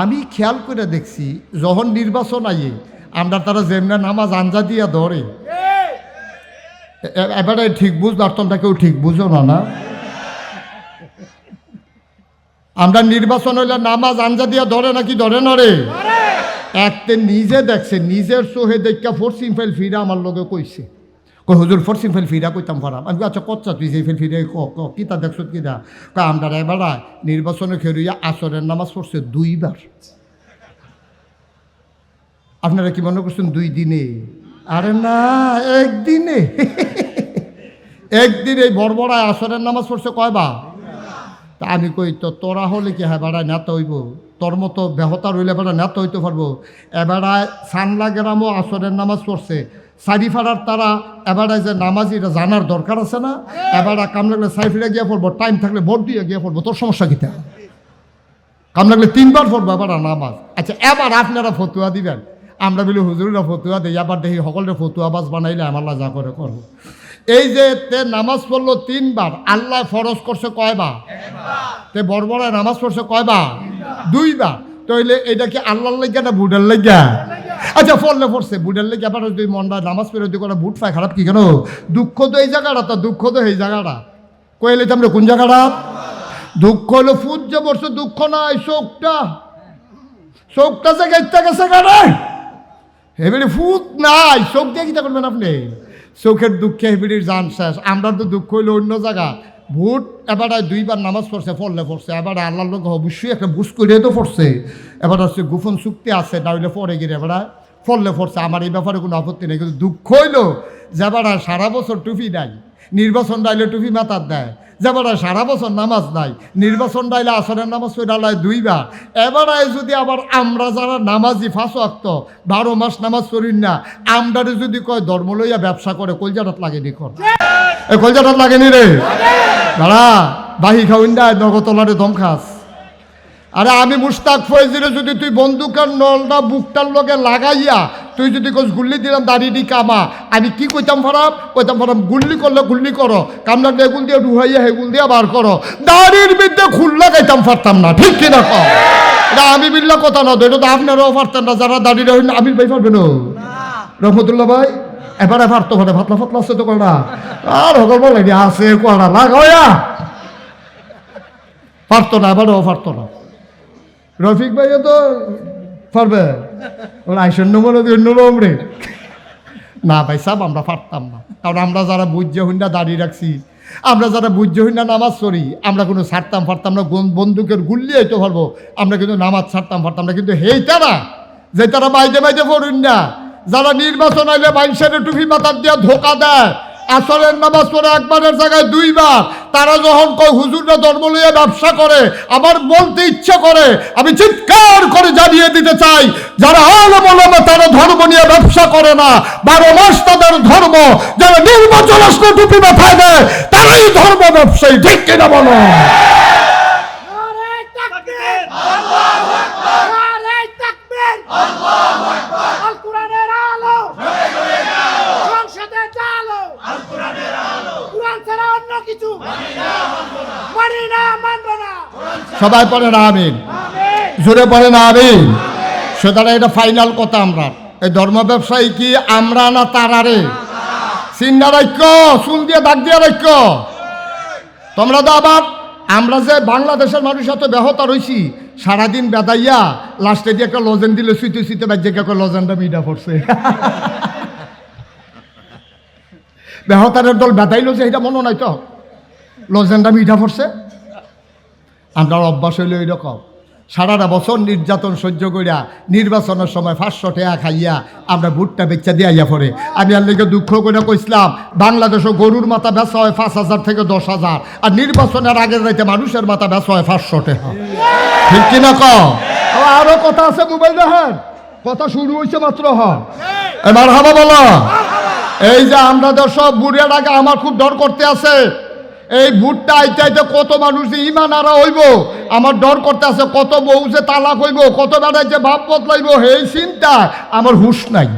আমি খেয়াল করে দেখছি যখন নির্বাচন আইয়ে আমরা তারা যেমনি নামাজ আঞ্জা দিয়া ধরে। এবারে ঠিক বুঝবার তোমরা কেউ ঠিক বুঝো না না? আমরা নির্বাচন হইলে নামাজ আঞ্জা দিয়া ধরে নাকি ধরে না রে? একতে নিজে দেখছে নিজের চোহে দেখা ফোর্সিং ফাইল ফিরা আমার লগে কইছে। কই হুজুর ফোর্সিং ফাইল ফিরা কইতাম ফারাম আমি আচ্ছা কচ্ছা তুই সেই ফাইল ফিরে ক ক কিতা দেখছ কিতা কয় আমরা এবার নির্বাচনে খেরুইয়া আসরের নামাজ পড়ছে দুইবার আপনারা কি মনে করছেন দুই দিনে আরে না একদিনে একদিন এই বড়বড়ায় আসরের নামাজ পড়ছে কয়বার তা আমি কই তো তোরা হলে কি হ্যাঁ বেড়ায় নেতা হইব তোর মতো বেহতা রইলে বেড়া নেতা হইতে পারব এবারায় সানলা গ্রামও আসরের নামাজ পড়ছে সারিফাড়ার তারা এবারায় যে নামাজ এটা জানার দরকার আছে না এবারা কাম লাগলে সাইফিরা গিয়ে পড়ব টাইম থাকলে ভোট দিয়ে গিয়ে পড়ব তোর সমস্যা কিতা কাম লাগলে তিনবার পড়ব এবার নামাজ। আচ্ছা এবার আপনারা ফতুয়া দিবেন। আমরা বলি, হুজুররা ফতুয়া দিই আবার দেখি সকলের ফতুয়া বাস বানাইলে আমার যা করে করব এই যে তে নামাজ পড়ল তিনবার, আল্লাহ ফরজ করছে কয়বার? তে বড়বড়ায় নামাজ পড়ছে কয়বার? দুইবার। তাইলে এটা কি আল্লাহর লেগা না বুডের লেগা আচ্ছা পড়লে পড়ছে বুডের লেগে আবার যদি মনটা নামাজ পড়ে যদি বুট পায়, খারাপ কি কেন? দুঃখ তো এই জায়গাটা তো, দুঃখ তো এই জায়গাটা। কইলে তো আমরা কোন জায়গাটা? দুঃখ হলো যে বসছে, দুঃখ নাই, শোকটা। শোকটা যে গেছে গেছে গাড়ে হেবিড়ি ফুট নাই চোখ দিয়ে কিতা করবেন আপনি? চোখের দুঃখে হেবিড়ির জান শেষ। আমরা তো দুঃখ হইল অন্য জায়গা। ভোট এবার দুইবার নামাজ পড়ছে, পড়লে পড়ছে। এবার আল্লাহর লোক অবশ্যই একটা বুঝ করে তো পড়ছে। এবার হচ্ছে গোপন চুক্তি আছে নাহলে পরে গিয়ে এবার ফললে পড়ছে। আমার এই ব্যাপারে কোনো আপত্তি নেই, কিন্তু দুঃখ হইল যে এবার সারা বছর টুপি নাই, নির্বাচন ডাইলে টুপি মাথার দেয় যেবার সারা বছর নামাজ নাই, নির্বাচন ডাইলে আসরের নামাজ ডালায় দুইবার। এবারে যদি আবার আমরা যারা নামাজি ফাঁসো আক্ত বারো মাস নামাজ করি না, আমরারে যদি কয়, ধর্ম লইয়া ব্যবসা করে, কলজাটাত লাগে কর এ কলজাটাত লাগেনি রে দাঁড়া বাহি খাউন দেয় নগতলারে দম খাস আরে আমি মুস্তাক ফয়েজিরে যদি তুই বন্দুকের নলটা বুকটার লগে লাগাইয়া তুই যদি কোচ গুল্লি দিলাম দাঁড়িয়ে দি কামা আমি কি কইতাম ফারাম কইতাম ফারাম গুল্লি করলে গুল্লি করো কাম লাগলে এগুল দিয়ে ডুহাইয়া হেগুল দিয়ে বার করো দাড়ির বিদ্যে খুল লাগাইতাম পারতাম না ঠিক কিনা কম এটা আমি বিল্লা কথা না তো এটা তো আপনারাও পারতেন না যারা দাঁড়িয়ে আমির ভাই পারবেন রহমতুল্লাহ ভাই। এবারে পারতো পারে ফাতলা ফাতলা আছে তো কয়টা আর হকল বলে আছে কয়টা লাগাইয়া পারতো না পারতো না। রফিক তো পারবে ওর মনে অন্য রে। না ভাই সাহেব আমরা পারতাম না। কারণ আমরা যারা বুঝ্য হইনা দাঁড়িয়ে রাখছি, আমরা যারা বুঝ্য হইনা নামাজ পড়ি, আমরা কোনো ছাড়তাম পারতাম না বন্দুকের গুল্লি হইতে পারব আমরা কিন্তু নামাজ ছাড়তাম পারতাম না, কিন্তু হেই তারা যে তারা বাইদে বাইদে পড়ুন না। যারা নির্বাচন আইলে মানুষের টুপি মাথার দিয়ে ধোকা দেয়, আসরের নামাজ পড়ে একবারের জায়গায় দুইবার, তারা যখন কয়, হুজুররা ধর্ম লইয়া ব্যবসা করে, আমার বলতে ইচ্ছা করে, আমি চিৎকার করে জানিয়ে দিতে চাই, যারা আলম ওলামা, তারা ধর্ম নিয়ে ব্যবসা করে না, বারো মাস তাদের ধর্ম, যারা নির্বাচন আসলে টুপি মাথায় দেয়, তারাই ধর্ম ব্যবসায়ী, ঠিক কিনা বলো? সবাই পড়ে না আমিন। জোরে পড়ে না আমিন। সুতরাং এটা ফাইনাল কথা আমরা। এই ধর্ম ব্যবসায়ী কি আমরা না তারারে চিন্তা রাখ্য চুল দিয়ে দাগ দিয়ে রাখ্য তোমরা তো আবার, আমরা যে বাংলাদেশের মানুষ এত ব্যাহত রইছি, সারাদিন বেদাইয়া, লাস্টে দিয়ে একটা লজেন দিলে সুইতে সুইতে বাজ্যে কে লজেনটা মিডা পড়ছে। ব্যাহতারের দল বেদাইলো যে, এটা মনে নাই তো? লজেনটা মিঠা পড়ছে? আমরা অভ্যাস হইলে এইরকম। সারাটা বছর নির্যাতন সহ্য করিয়া নির্বাচনের সময় পাঁচশো টাকা খাইয়া আমরা ভুট্টা বেচা দিয়ে আইয়া পড়ে। আমি লেগে দুঃখ করে কইসলাম বাংলাদেশও গরুর মাথা বেচা হয় পাঁচ হাজার থেকে দশ হাজার, আর নির্বাচনের আগের রাইতে মানুষের মাথা বেচা হয় পাঁচশো টাকা। ঠিক কিনা ক আরও কথা আছে মোবাইল দেখেন? কথা শুরু হয়েছে মাত্র হয় এবার হাবা বলো। এই যে আমাদের সব বুড়িয়ার আগে আমার খুব ডর করতে আছে। এই ভুট্টা আইতে আইতে কত মানুষ ইমান আরা হইব? আমার ডর করতে আছে কত বউ যে তালাক হইব, কত বেড়াই যে ভাব বদলাইব, এই চিন্তা আমার হুশ নাই।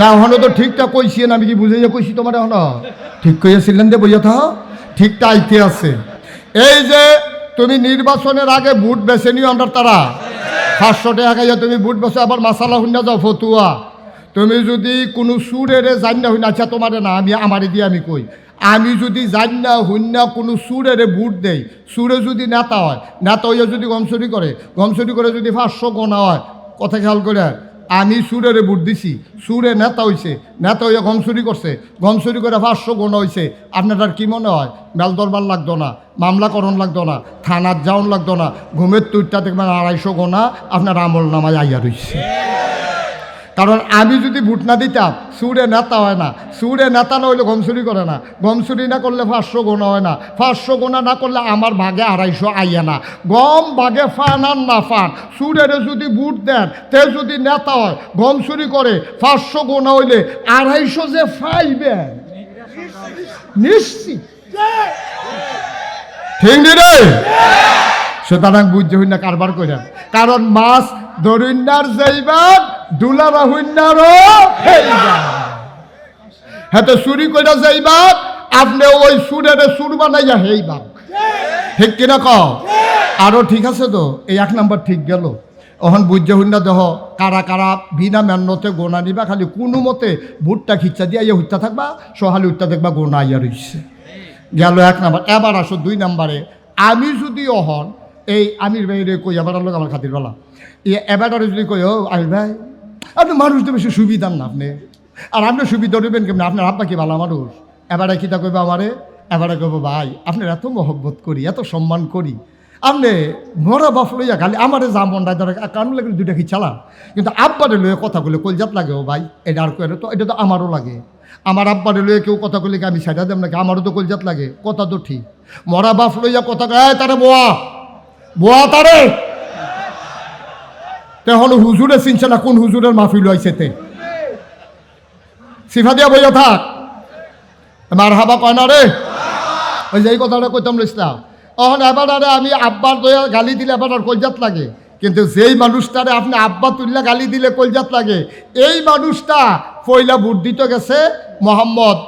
না হনো তো ঠিকটা কইছি না, আমি কি বুঝাইয়া কইছি তোমার এখন? ঠিক কইয়াছিলেন দে বইয়া থা ঠিকটা আইতে আছে। এই যে তুমি নির্বাচনের আগে ভোট বেছে নিও আমরা তারা। পাঁচশো টাকা তুমি বুট বসে আবার মাসালা হুন্না যাও ফতুয়া। তুমি যদি কোনো সুরেরে জান্না হইনা আচ্ছা তোমারে না, আমি, আমারে দিয়ে আমি কই? আমি যদি জান্না হুন্না কোনো সুরেরে বুট দেই, সুরে যদি নেতা হয়, নেতা হইয়া যদি গমসরি করে গমসরি করে যদি পাঁচশো গোনা হয়, কথা খেয়াল করে, আমি সুরেরে বুট দিছি, সুরে নেতা হইছে, নেতা হইয়া গমসুরি করছে গমসুরি করে পাঁচশো গোনা হইছে, আপনার কি মনে হয়? মেল দরবার লাগতো না মামলা করণ লাগতো না থানার যাওন লাগতো না, ঘুমের তুইটা দেখবেন আড়াইশো গোনা আপনার আমল নামায় আইয়া রইছে। কারণ আমি যদি ভোট না দিতাম সুরে নেতা হয় না। সুরে নেতা না হইলে গমসুরি করে না। গমসুরি না করলে পাঁচশো গোনা হয় না। পাঁচশো গোনা না করলে আমার ভাগে আড়াইশো আইয়া না। গম ভাগে ফান আর না ফান। সুরের যদি বুট দেন তে যদি নেতা হয় গমসুরি করে পাঁচশো গোনা হইলে আড়াইশো যে ফাইবেন নিশ্চিত। ঠিক রে? সুতরাং বুঝতে হইনা কারবার করেন কারণ মাছ দরিন্নার যাইবার দুলারা হেইবার হ্যাঁ তো চুরি করে যাইবার আপনি ওই সুরের সুর বানাইয়া হেইবার ঠিক কিনা ক আরও ঠিক আছে তো? এই এক নাম্বার ঠিক গেল। অহন বুঝতে হইনা দেহ, কারা কারা বিনা মেন্নতে গোনা নিবা, খালি কোনো মতে ভুট্টা খিচ্চা দিয়া ইয়ে থাকবা, সহালি উঠতে দেখবা গোনা ইয়া রইছে। গেল এক নাম্বার। এবার আসো দুই নাম্বারে। আমি যদি অহন এই আমির ভাইরে কই এবার লোক আমার খাতির বেলা। এবার যদি কই, ও আমির ভাই, আপনি মানুষ তো বেশি সুবিধার না আপনি। আর আপনি সুবিধা নেবেন কেমন? আপনার আব্বা কি ভালো মানুষ? এবারে কিতা কইবে আমারে? এবারে কইব, ভাই, আপনার এত মহব্বত করি, এত সম্মান করি। আপনি মরা বাপ লইয়া খালি আমারে যা মনটা ধরে কারণ লাগে দুইটা কি চালা কিন্তু আব্বারে লইয়া কথা বলে কলজাত লাগে, ও ভাই, এটা আর কয়ে তো, এটা তো আমারও লাগে। আমার আব্বারে লইয়া কেউ কথা কি আমি সেটা দেব নাকি? আমারও তো কলজাত লাগে, কথা তো ঠিক। মরা বাপ লইয়া কথা তারে বোয়া বোয়া তারে তে হুজুরে চিনছে না কোন হুজুরের মাহফিল হয়েছে তে? সিফা দিয়া বইয়া থাক। মার হাবা কয় না রে ওই যে এই কথাটা কইতাম ইসলাম অহন এবার আরে আমি আব্বার দয়া গালি দিলে এবার আর কলজাত লাগে। কিন্তু যেই মানুষটারে আপনি আব্বা তুললে গালি দিলে কলজাত লাগে। এই মানুষটা পয়লা ভোট দিতে গেছে মোহাম্মদ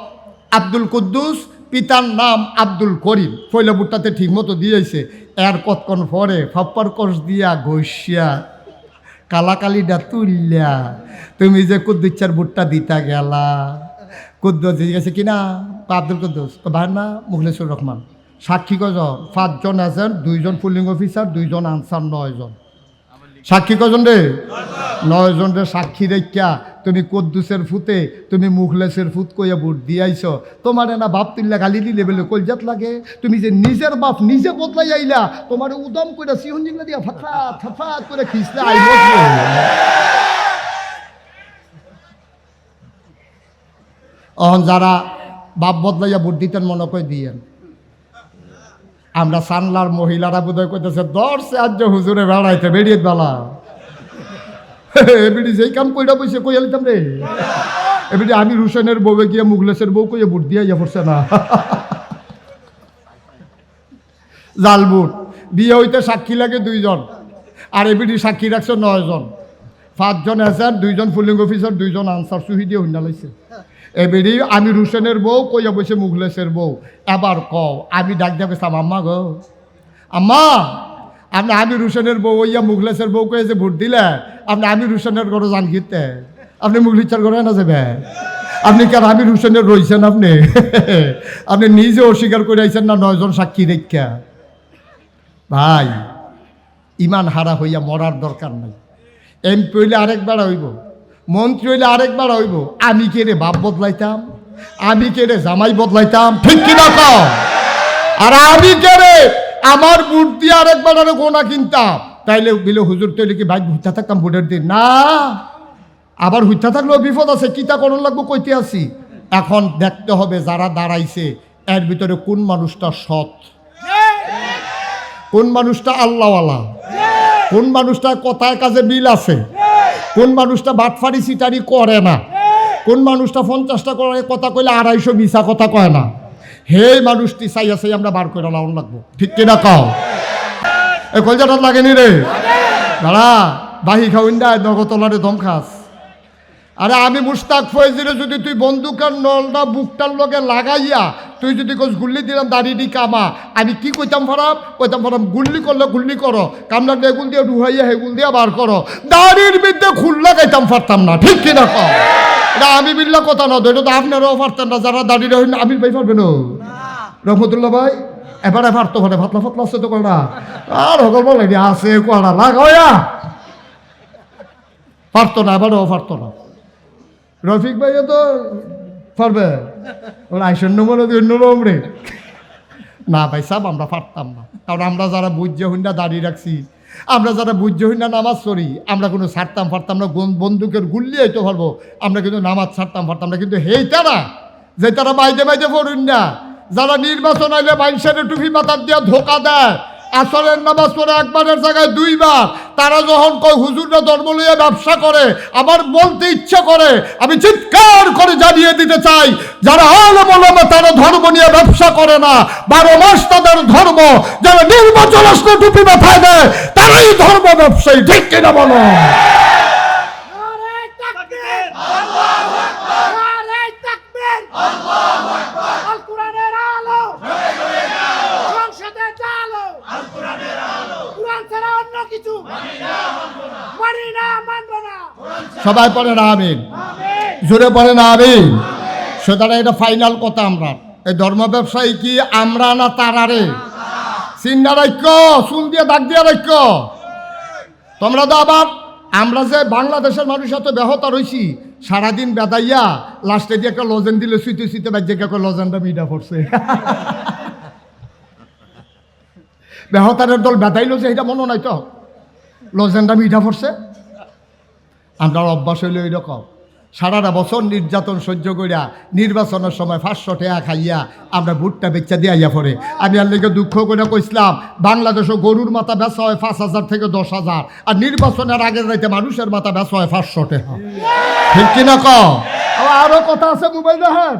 আব্দুল কুদ্দুস পিতার নাম আব্দুল করিম। পয়লা ভোটটাতে ঠিক মতো দিয়েছে এর কতক্ষণ পরে ফাপ্পার কষ দিয়া ঘষিয়া, কালাকালিটা তুললা তুমি যে কুদ্দুচ্ছার বুটটা দিতা গেলা। কুদ্দুস গেছে কিনা? আব্দুল কুদ্দুস। ভাই না মুখলেশ্বর রহমান। সাক্ষী কজন? পাঁচজন আছেন, দুইজন পুলিং অফিসার দুইজন আনসার নয়জন। সাক্ষী কজন রে? নয়জন রে সাক্ষী রেখা তুমি কদ্দুসের ফুতে, তুমি মুখলেসের ফুত কইয়া ভোট দিয়াইছ। তোমার না বাপ তুললা গালি দিলে বলে কলজাত লাগে। তুমি যে নিজের বাপ নিজে বদলাই আইলা, তোমার উদম করে সিহন জিংলা দিয়া ফাফাত ফাফাত করে খিসলে আইব অহন যারা বাপ বদলাইয়া ভোট দিতেন মনে করে দিয়েন। আমরা সানলার মহিলারা বোধহয় কইতেছে দর্শে আজ হুজুরে বেড়াইতে বেরিয়ে বেলা। এবিডি যেই কাম কইরা বসে কই আলিতাম রে। এবিডি আমি রুশনের বউয়ে গিয়ে মুগলেশের বউ কইয়ে বুট দিয়া ইয়া পড়ছে না। জাল বুট। বিয়ে হইতে সাক্ষী লাগে দুইজন। আর এবিডি সাক্ষী রাখছে নয়জন। পাঁচজন এসার দুইজন ফুলিং অফিসার, দুইজন আনসার সুহি দিয়ে হইনা লাইছে। এবারে আমি রুশনের বউ, কইয়া বসে মুগলেশের বউ। এবার কও, আমি ডাক দিয়ে গেছিলাম আম্মা গো। আম্মা, আপনি, আমি রুশনের বউ ওইয়া মুগলেশের বউ কয়ে যে ভোট দিলে, আপনি, আমি রুশনের ঘরে যান গিতে। আপনি মুগলিচার ঘরে না যাবে আপনি কেন, আমি রুশনের রইছেন আপনি? আপনি নিজে অস্বীকার করে আইছেন না, নয়জন সাক্ষী দেখা ভাই, ইমান হারা হইয়া মরার দরকার নাই। এমপি হইলে আরেকবার হইব। মন্ত্রী হইলে আরেকবার হইব। আমি কে রে বাপ বদলাইতাম? আমি কে রে জামাই বদলাইতাম? ঠিক কিনা আর আমি কে রে আমার দিয়ে আরেকবার আরও গোনা কিনতাম? তাইলে বিলে, হুজুর তৈলে কি বাইক হুইতা থাকতাম ভোটের দিন? না। আবার হুইতা থাকলেও বিপদ আছে কিতা করণ লাগবো কইতে আসি। এখন দেখতে হবে যারা দাঁড়াইছে, এর ভিতরে কোন মানুষটা সৎ? কোন মানুষটা আল্লাহওয়ালা? কোন মানুষটা কথায় কাজে মিল আছে? কোন মানুষটা বাটফারি সিটারি করে না? কোন মানুষটা পঞ্চাশটা করে কথা কইলে আড়াইশো মিশা কথা কয় না? হে মানুষটি চাই আছে আমরা বার করে লাউন লাগবো। ঠিক কিনা কও? এ কলজাটা লাগেনি রে? দাঁড়া, বাহি খাউন দা নগতলারে দম খাস আরে আমি মুস্তাক ফয়েজিরে যদি তুই বন্দুকের নলটা, বুকটার লগে লাগাইয়া তুই যদি কোচ গুল্লি দিলাম, দাড়ি দি কামা। আমি কি কইতাম ফারাম কইতাম ফারাম গুল্লি করলে গুল্লি করো। কামলা এগুল দিয়ে ডুহাইয়া হেগুল দিয়ে বার করো। দাড়ির বিদ্যে খুল্লা গাইতাম পারতাম না। ঠিক কিনা কম এটা আমি বিল্লা কথা না, এটা তো আপনারাও পারতেন না, যারা দাড়ি রহিন আমি ভাই পারবেন রহমতুল্লাহ ভাই, এবারে পারতো পারে ফাতলা ফাতলা আছে তো কয়টা? আর সকল বলে আছে, কয়টা? লাগাইয়া পারতো না, এবারেও পারতো না। রফিক ভাইও তো পারবে। ওর আইসন্য মনে হয় অন্য রকম না ভাই সাহেব আমরা পারতাম না। কারণ আমরা যারা বুঝ্য হইনা দাঁড়িয়ে রাখছি, আমরা যারা বুঝ্য হইনা নামাজ পড়ি, আমরা কোনো ছাড়তাম পারতাম না বন্দুকের গুল্লি হইতে পারব। আমরা কিন্তু নামাজ ছাড়তাম পারতাম না, কিন্তু হেই তারা, যে তারা বাইদে বাইদে পড়ুন না, যারা নির্বাচন আইলে মানুষের টুপি মাথার দিয়ে ধোকা দেয় আসরের নামাজ পড়ে একবারের জায়গায় দুইবার। তারা যখন কয়, হুজুররা ধর্ম লইয়া ব্যবসা করে, আমার বলতে ইচ্ছা করে, আমি চিৎকার করে জানিয়ে দিতে চাই, যারা আলম আলমে তারা ধর্ম নিয়ে ব্যবসা করে না। বারো মাস তাদের ধর্ম, যারা নির্বাচন টুপি মাথায় দেয়, তারাই ধর্ম ব্যবসায়ী, ঠিক কিনা বলো সবাই পড়ে না আমিন। জোরে পড়ে না আমিন। সুতরাং এটা ফাইনাল কথা আমরা। এই ধর্ম ব্যবসায়ী কি আমরা না তারারে চিন্তা রাখ্য চুল দিয়ে দাগ দিয়ে রাখ্য তোমরা তো আবার আমরা যে বাংলাদেশের মানুষ এত ব্যাহত রইছি সারাদিন বেদাইয়া লাস্টে দিয়ে একটা লজেন দিলে সুইতে সুইতে বাজ্যে কে লজেনটা মিডা পড়ছে। ব্যাহতারের দল বেদাইলো যে এটা মনে নাই তো? লজেনটা মিঠা পড়ছে? আমরা অভ্যাস হইলে এইরকম। সারাটা বছর নির্যাতন সহ্য করিয়া নির্বাচনের সময় পাঁচশো টাকা খাইয়া আমরা ভুট্টা বেচা দিয়ে আইয়া পড়ে। আমি লেগে দুঃখ করে কইসলাম বাংলাদেশও গরুর মাথা বেচা হয় পাঁচ হাজার থেকে দশ হাজার, আর নির্বাচনের আগের রাইতে মানুষের মাথা বেচা হয় পাঁচশো টাকা। ঠিক কিনা ক আরও কথা আছে মোবাইল দেখেন?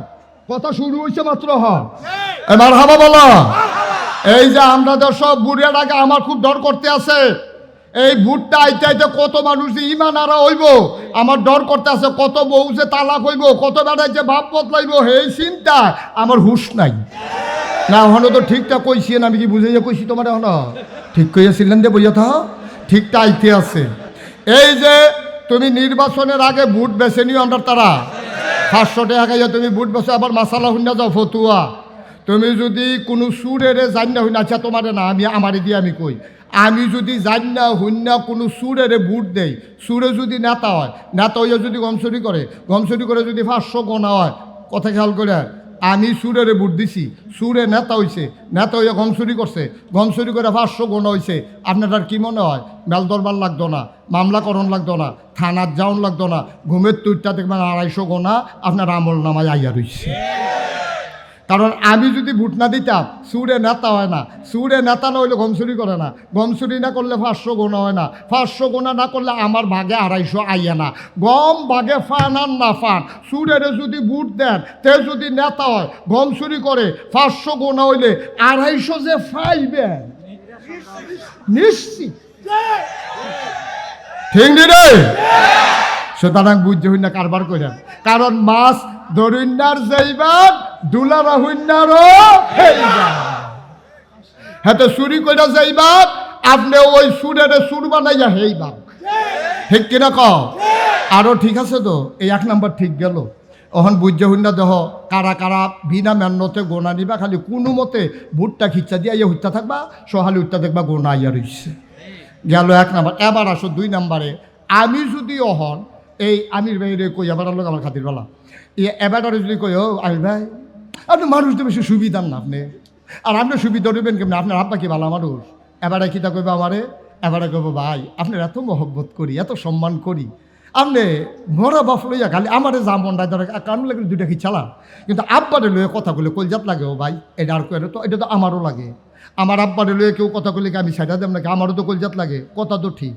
কথা শুরু হয়েছে মাত্র হ। এবার হাবা বলো। এই যে আমরা তো সব বুড়িয়ার আগে আমার খুব ডর করতে আছে। এই ভুট্টা আইতে আইতে কত মানুষ ইমান আরা হইব? আমার ডর করতে আছে কত বউ যে তালাক হইব, কত বেড়াই যে ভাব বদলাইব, এই চিন্তা আমার হুশ নাই। না হনো তো ঠিকটা কইছি না, আমি কি বুঝাইয়া কইছি তোমার এখন? ঠিক কইয়াছিলেন দে বইয়া থাও ঠিকটা আইতে আছে। এই যে তুমি নির্বাচনের আগে ভোট বেছে নিও আমরা তারা। পাঁচশো টাকা তুমি ভোট বেছে, আবার মাসালা হুন্না যাও, ফতুয়া। তুমি যদি কোনো সুরেরে জান্না হইনা আচ্ছা তোমারে না, আমি, আমারে দিয়ে আমি কই? আমি যদি জান্না হইনা কোনো সুরেরে বুট দেই, সুরে যদি নেতা হয়, নেতা হইয়া যদি গমচুরি করে গমচুরি করে যদি পাঁচশো গোনা হয়, কথা খেয়াল করে, আমি সুরেরে বুট দিছি, সুরে নেতা হইছে, নেতা হইয়া গমচুরি করছে গমচুরি করে পাঁচশো গোনা হইছে, আপনার কি মনে হয়? মেল দরবার লাগতো না মামলা করণ লাগতো না থানার যাওন লাগতো না, ঘুমের তুইটা দেখবেন আড়াইশো গোনা আপনার আমল নামায় আইয়া রইছে। কারণ আমি যদি ভোট না দিতাম, সুরে নেতা হয় না। সুরে নেতা না হইলে গমসুরি করে না। গমসুরি না করলে পাঁচশো গোনা হয় না। পাঁচশো গোনা না করলে আমার ভাগে আড়াইশো আইয়া না। গম ভাগে ফান আর না ফান। সুরেরে যদি ভোট দেন, তে যদি নেতা হয় গমসুরি করে, পাঁচশো গোনা হইলে আড়াইশো যে ফাইবেন নিশ্চিত। ঠিক রে? সুতরাং বুঝতে হইনা কারবার করেন কারণ মাছ দরিন্নার যাইবার, দুলারা হইনারও হেইবার। হাতে চুরি করে যাইবার, আপনি ওই সুরের সুর বানাইয়া হেইবার। ঠিক কিনা ক আরও ঠিক আছে তো? এই এক নাম্বার ঠিক গেল। অহন হইনা দেহ, কারা কারা বিনা মেন্নতে গোনা নিবা, খালি কোনো মতে ভুট্টা খিচ্চা দিয়ে ইয়ে থাকবা, সহালি হত্যা দেখবা গোনা ইয়া রইছে। গেল এক নাম্বার। এবার আসো দুই নাম্বারে। আমি যদি অহন এই আমির ভাই রে কই, এবার লোক আমার খাতির বেলা। এবার যদি কই, ও আমির ভাই, আপনি মানুষ তো বেশি সুবিধার না আপনি। আর আপনি সুবিধা দেবেন কেমন? আপনার আব্বা কি ভালো মানুষ? এবারে কিতা কইবে আমারে? এবারে কইব, ভাই, আপনার এত মহব্বত করি, এত সম্মান করি। আপনি মরা বাপ লইয়া খালি আমারে যা রায় ধরে কারণ লাগে দুইটা কি চালা? কিন্তু আব্বারে লইয়া কথা বলে কলজাত লাগে, ও ভাই, এটা আর তো, এটা তো আমারও লাগে। আমার আব্বারে লইয়া কেউ কথা কইলে আমি সেটা দেব নাকি? আমারও তো কলজাত লাগে, কথা তো ঠিক।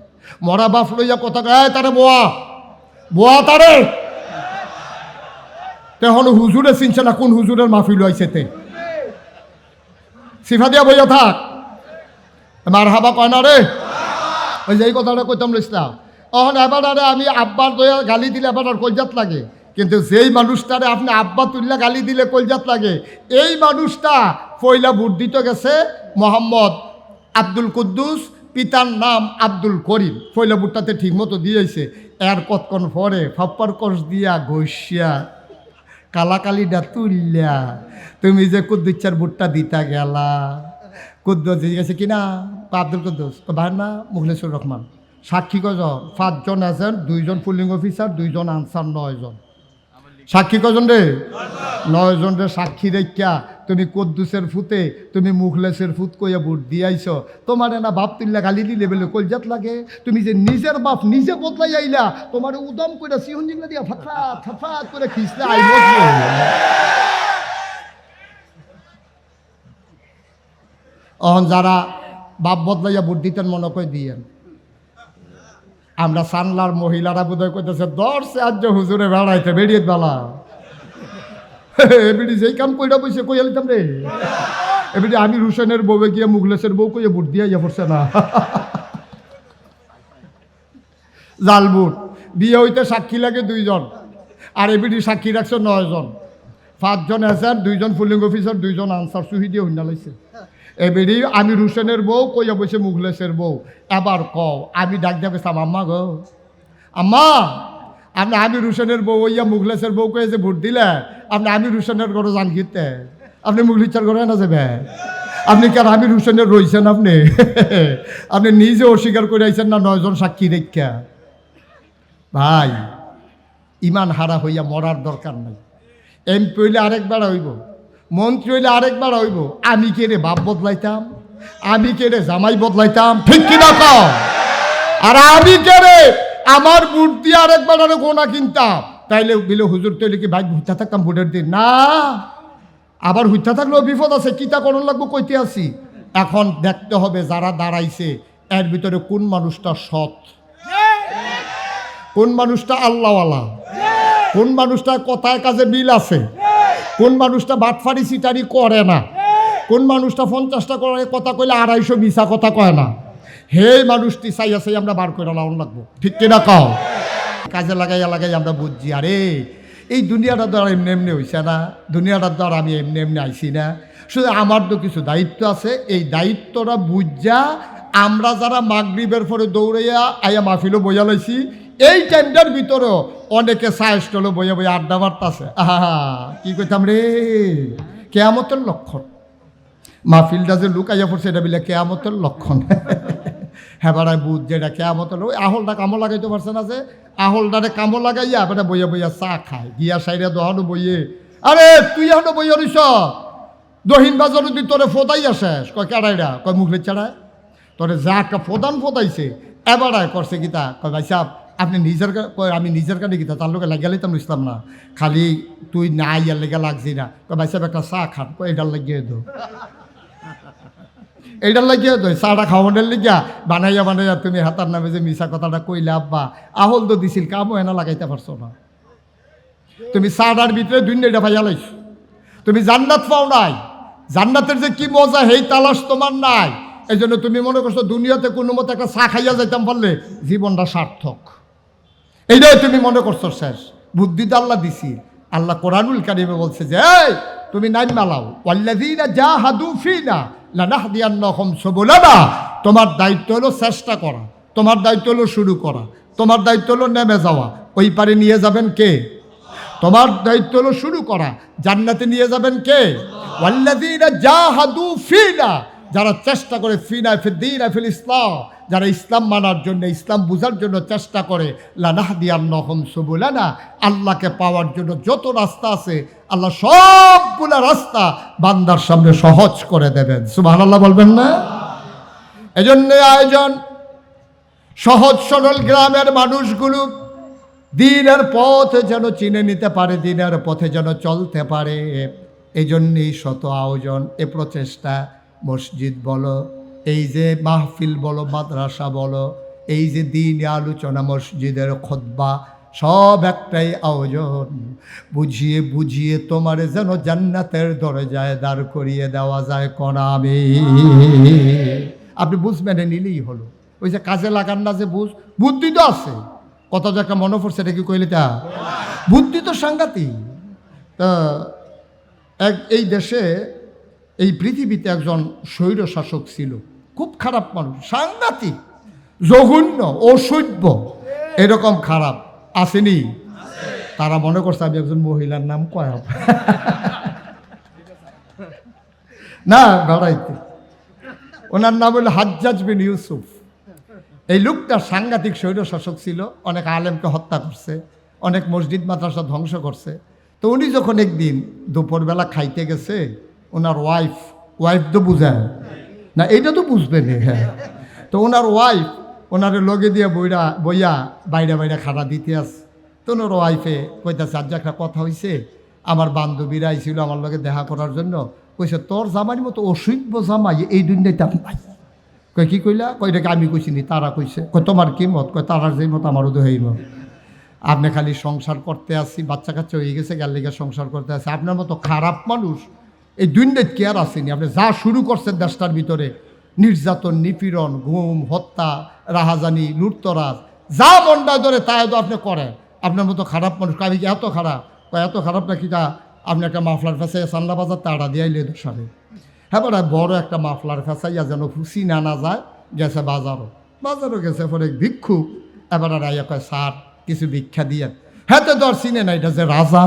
মরা বাপ লইয়া কথা তারে বোয়া বোয়া তারে হুজুরে চিনছে না কোন হুজুরের মাহফিল হয়েছে তে। সিফা দিয়া বইয়া থাক। মার হাবা কয় না রে? ওই যে এই কথাটা কইতাম লিসলাম অহন এবারে আমি আব্বার দয়া গালি দিলে এবার আর কলজাত লাগে। কিন্তু যেই মানুষটারে আপনি আব্বা তুল্লা গালি দিলে কলজাত লাগে, এই মানুষটা পয়লা ভোট দিতে গেছে মোহাম্মদ আব্দুল কুদ্দুস, পিতার নাম আব্দুল করিম। পয়লা ভোটটাতে ঠিক মতো দিয়েছে। এর কতক্ষণ পরে ফাপ্পার কষ দিয়া ঘষিয়া, কালাকালিটা তুললা তুমি যে কুদ্দুচ্ছার বুটটা দিতা গেলা। কুদ্দুস জিজ্ঞাসা কিনা আব্দুল কুদ্দুস? ভাই না মুখলেশ্বর রহমান। সাক্ষী কজন? পাঁচজন আছেন, দুইজন পুলিং অফিসার দুইজন আনসার নয়জন। সাক্ষী কজন রে? নয়জন রে সাক্ষী রেখা তুমি কদ্দুসের ফুতে, তুমি মুখলেসের ফুত কইয়া ভোট দিয়াইছ। তোমার না বাপ তুললা গালি দিলে বলে কলজাত লাগে। তুমি যে নিজের বাপ নিজে বদলাই আইলা, তোমার উদম করে সিহন জিংলা দিয়া ফাফাত ফাফাত করে খিসলে আই বসবো অহন যারা বাপ বদলাইয়া ভোট দিতেন মনে করে দিয়েন। আমরা সানলার মহিলারা বোধহয় কইতেছে দর্শে আজ হুজুরে বেড়াইতে বেরিয়ে বেলা। এবিডি যেই কাম কইরা বসে কই আলিতাম রে। এবিডি আমি রুশনের বউয়ে গিয়ে মুগলেশের বউ কইয়ে বুট দিয়া ইয়া পড়ছে না। জাল বুট। বিয়ে হইতে সাক্ষী লাগে দুইজন। আর এবিডি সাক্ষী রাখছে নয়জন। পাঁচজন এসার দুইজন পুলিং অফিসার, দুইজন আনসার সুহি দিয়ে হইনা লাইছে। এবারে আমি রুশনের বউ, কইয়া বসে মুগলেশের বউ। এবার কও, আমি ডাক দিয়ে গেছিলাম আম্মা গো। আম্মা, আপনি, আমি রুশনের বউ ওইয়া মুগলেশের বউ কয়ে যে ভোট দিলে, আপনি, আমি রুশনের ঘরে যান গিতে। আপনি মুগলিচার ঘরে না যাবে আপনি কেন, আমি রুশনের রইছেন আপনি? আপনি নিজে অস্বীকার করে আইছেন না নয়জন সাক্ষী রেখা? ভাই, ইমান হারা হইয়া মরার দরকার নাই। এমপি হইলে আরেকবার হইব। মন্ত্রী হইলে আরেকবার হইব। আমি কে রে বাপ বদলাইতাম? আমি কে রে জামাই বদলাইতাম? ঠিক কিনা আর আমি কে রে আমার বুট আরেকবার আরে গোনা কিনতাম? তাইলে বিলে, হুজুর তৈলে কি ভাই হুইতা থাকতাম ভোটের দিন? না। আবার হুইতা থাকলেও বিপদ আছে কিতা করণ লাগবো কইতে আসি। এখন দেখতে হবে যারা দাঁড়াইছে, এর ভিতরে কোন মানুষটা সৎ? কোন মানুষটা আল্লাহওয়ালা? কোন মানুষটা কথায় কাজে মিল আছে? কোন মানুষটা বাটফারি সিটারি করে না? কোন মানুষটা পঞ্চাশটা করে কথা কইলে আড়াইশো মিশা কথা কয় না? হে মানুষটি চাই আছে আমরা বার করে লাউন লাগবো। ঠিক কিনা কও? কাজে লাগাইয়া লাগাই আমরা বুঝছি, আরে এই দুনিয়াটা দ্বারা এমনি এমনি হইছে না, দুনিয়াটার দ্বারা আমি এমনি এমনি আইছি না। শুধু আমার তো কিছু দায়িত্ব আছে, এই দায়িত্বটা বুঝা আমরা যারা মাগরিবের পরে দৌড়াইয়া আইয়া মাহফিলও বইয়া লাইছি এই টাইমটার ভিতরেও অনেকে সায় স্টলে বইয়া বইয়া আড্ডা মারতাছে। আহা কি কইতাম রে? কেয়ামতের লক্ষণ। মাহফিলটা যে লুকাইয়া পড়ছে, এটা বিলে কেয়ামতের লক্ষণ। হ্যাঁ বাড়ায় বুধ যেটা কেয়ামতের ওই আহলটা কামো লাগাইতে পারছে না যে, আহলটারে কামো লাগাইয়া বেটা বইয়া বইয়া চা খায়। গিয়া সাইডে দহানো বইয়ে, আরে, তুই এখনও বইয়া রইছ? দহিন বাজার যদি তোরে ফোদাই আসে কয় কেড়াইরা কয় মুখলে চাড়ায় তোরে যা একটা প্রধান ফোদাইছে এবারায় করছে গীতা কয়, ভাই সাহেব আপনি নিজের আমি নিজের কানে গীতা, তার লোকে লাগিয়ে লাইতাম ইসলাম না। খালি তুই না, ইয়ার লেগে লাগছি না। ভাই সাহেব, একটা চা খান। এটার লাগিয়ে দো। এইটার লাগিয়ে তো চাটা খাওয়ানোর লিগিয়া বানাইয়া বানাইয়া তুমি হাতার নামে যে মিশা কথাটা কইলে, আব্বা, আহল তো দিছিল, কামও এনা লাগাইতে পারছ না। তুমি চাটার ভিতরে দুনিয়াটা ভাইয়া লাইছো। তুমি জান্নাত পাও নাই। জান্নাতের যে কি মজা, হেই তালাশ তোমার নাই। এই জন্য তুমি মনে করছ, দুনিয়াতে কোনো মতো একটা চা খাইয়া যাইতাম পারলে জীবনটা সার্থক। এইটাই তুমি মনে করছ শেষ বুদ্ধি তো আল্লাহ দিছি। আল্লাহ কোরআনুল কারিমে বলছে যে, এই, তুমি নাইন মালাও ওয়াল্লাযীনা জাহাদু ফিনা লানাহদিয়ান্নাহুম সুবুলানা। তোমার দায়িত্ব হলো চেষ্টা করা, তোমার দায়িত্ব হলো শুরু করা, তোমার দায়িত্ব হলো নেমে যাওয়া। ওই পারে নিয়ে যাবেন কে? তোমার দায়িত্ব হলো শুরু করা। জান্নাতে নিয়ে যাবেন কে? ওয়াল্লাযীনা জাহাদু ফিনা। যারা চেষ্টা করে, ফিনা ফিদ্দিন ফিল ইসলাম যারা ইসলাম মানার জন্য, ইসলাম বুঝার জন্য চেষ্টা করে, লানাহদিয়ান্নহম সুবুলানা, আল্লাহকে পাওয়ার জন্য যত রাস্তা আছে, আল্লাহ সবগুলা রাস্তা বান্দার সামনে সহজ করে দেবেন। সুবাহ আল্লাহ বলবেন না? এজন্য আয়োজন, সহজ সরল গ্রামের মানুষগুলো দিনের পথ যেন চিনে নিতে পারে, দিনের পথে যেন চলতে পারে। এই জন্যেই শত আয়োজন, এ প্রচেষ্টা, মসজিদ বলো এই যে মাহফিল বলো, মাদ্রাসা বলো, এই যে দিন আলোচনা মসজিদের খোদ্বা, সব একটাই আয়োজন। বুঝিয়ে বুঝিয়ে তোমার যেন জান্নাতের দরজায় দাঁড় করিয়ে দেওয়া যায় কনামে আপনি বুঝবেন নিলেই হলো। ওই যে কাজে লাগান না যে বুঝ, বুদ্ধি তো আছে। কত যে একটা মনে পড়ছে, এটা কি কইলে তা? বুদ্ধি তো সাংঘাতিক। তা, এক, এই দেশে, এই পৃথিবীতে একজন স্বৈর শাসক ছিল। খুব খারাপ মানুষ। সাংঘাতিক, জঘন্য, অসভ্য, এরকম খারাপ। আসেনি? তারা মনে করছে আমি একজন মহিলার নাম কয়া না, বেড়াইতে। ওনার নাম হলো হাজ্জাজ বিন ইউসুফ। এই লোকটা সাংঘাতিক স্বৈর শাসক ছিল, অনেক আলেমকে হত্যা করছে, অনেক মসজিদ মাদ্রাসা ধ্বংস করছে। তো উনি যখন একদিন দুপুরবেলা খাইতে গেছে, ওনার ওয়াইফ ওয়াইফ তো বুঝায়। না এটা তো বুঝবেন হ্যাঁ। তো ওনার ওয়াইফ ওনারে লগে দিয়ে বইরা, বইয়া বাইরে বাইরে খাড়া দিতে আস। তো ওনার ওয়াইফে কইতাছে আজ একটা কথা হইছে, আমার বান্ধবীরা আইছিল আমার লগে দেখা করার জন্য। কইছে, তোর জামাইর মতো অসভ্য জামাই এই দুনিয়াতে আমি পাই কই কি কইলা? কই এটাকে আমি কইছি নি, তারা কইছে। কই তোমার কি মত? কই তারার যে মত আমারও তো হইল আপনি খালি সংসার করতে আসি বাচ্চা কাচ্চা হয়ে গেছে, গেল সংসার করতে আসি। আপনার মতো খারাপ মানুষ এই দুনিয়াত কি আর আসেনি আপনি যা শুরু করছেন দেশটার ভিতরে, নির্যাতন, নিপীড়ন ঘুম হত্যা, রাহাজানি, লুটতরাজ, যা মনটা ধরে তা তো আপনি করেন। আপনার মতো খারাপ মানুষ কাবি এত খারাপ? এত খারাপ নাকি তা আপনি একটা মাফলার ফেসে সান্না বাজার তাড়া দিয়াইলে দোষারে হ্যাঁ বড় একটা মাফলার ফেসাইয়া যেন খুশি না না যায়, গেছে বাজারও। বাজারও গেছে পরে ভিক্ষু এবার রাইয়া কয় সার কিছু ভিক্ষা দিয়ে হ্যাঁ তো ধর চিনে না, এটা যে রাজা।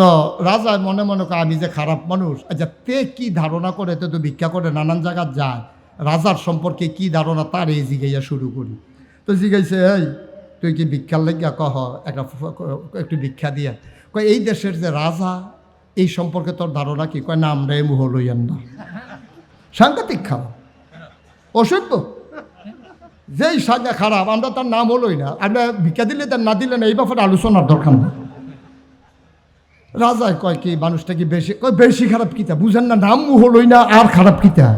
তো রাজা মনে মনে কয়, আমি যে খারাপ মানুষ আচ্ছা তে কি ধারণা করে? তে তো ভিক্ষা করে, নানান জায়গায় যায়। রাজার সম্পর্কে কি ধারণা? তার এই জিগাইয়া শুরু করি। তো জিগাইছে এই, তুই কি ভিক্ষার লাগিয়া কহ? একটা একটু ভিক্ষা দিয়া। কয়, এই দেশের যে রাজা, এই সম্পর্কে তোর ধারণা কি? কয় নাম রে মুহ লইয়ান না। সাংঘাতিক খারাপ। অসভ্য। যেই সাজা খারাপ, আমরা তার নাম হলোই না। আমরা ভিক্ষা দিলে তার না দিলে না, এই ব্যাপারে আলোচনার দরকার না রাজায় কয় কি, মানুষটা কি বেশি কয়, বেশি খারাপ কিতা? বুঝেন না, নাম হলোই না, আর খারাপ কিতা?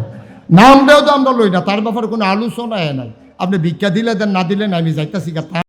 নাম দেও তো আমরা লই না, তার ব্যাপারে কোনো আলোচনা নাই। আপনি ভিক্ষা দিলে দেন, না দিলেন আমি যাইতাছি তা